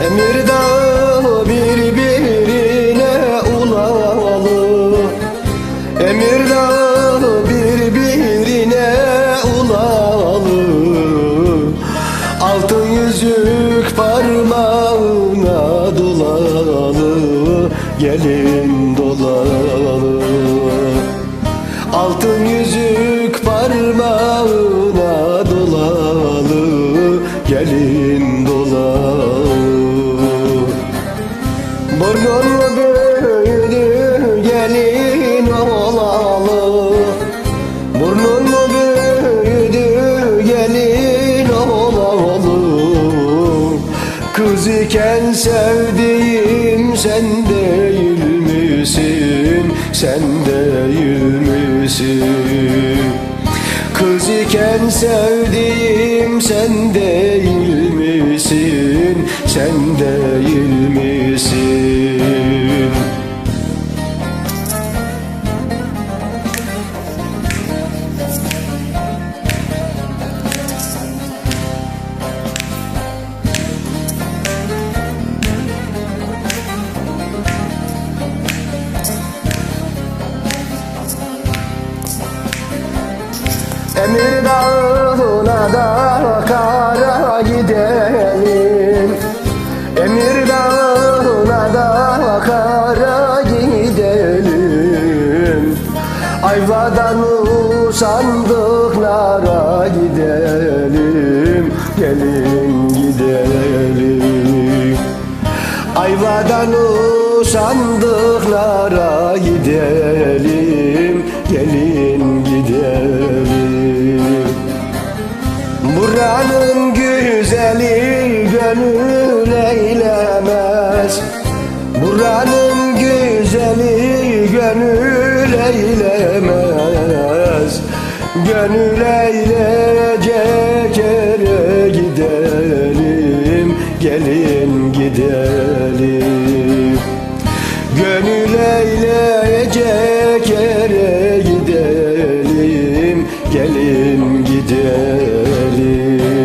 Emir Dağı dolalı Gelin dolalı Altın yüzük parmağına dolalı Gelin dolalı Burnun büyüdü Kız iken sevdiğim sen değil misin? Sen değil misin? Kız iken sevdiğim sen değil misin? Sen değil misin? Emir dağına da kara gidelim. Emir dağına da kara gidelim. Ayvadan usandıklara gidelim. Gelin gidelim. Ayvadan usandıklara gidelim Buranın güzeli gönül eylemez. Buranın güzeli gönül eylemez. Gönül eyleyecek yere gidelim Gelin gidelim. Gönül eyleyecek yere gidelim Gelin gidelim. 你。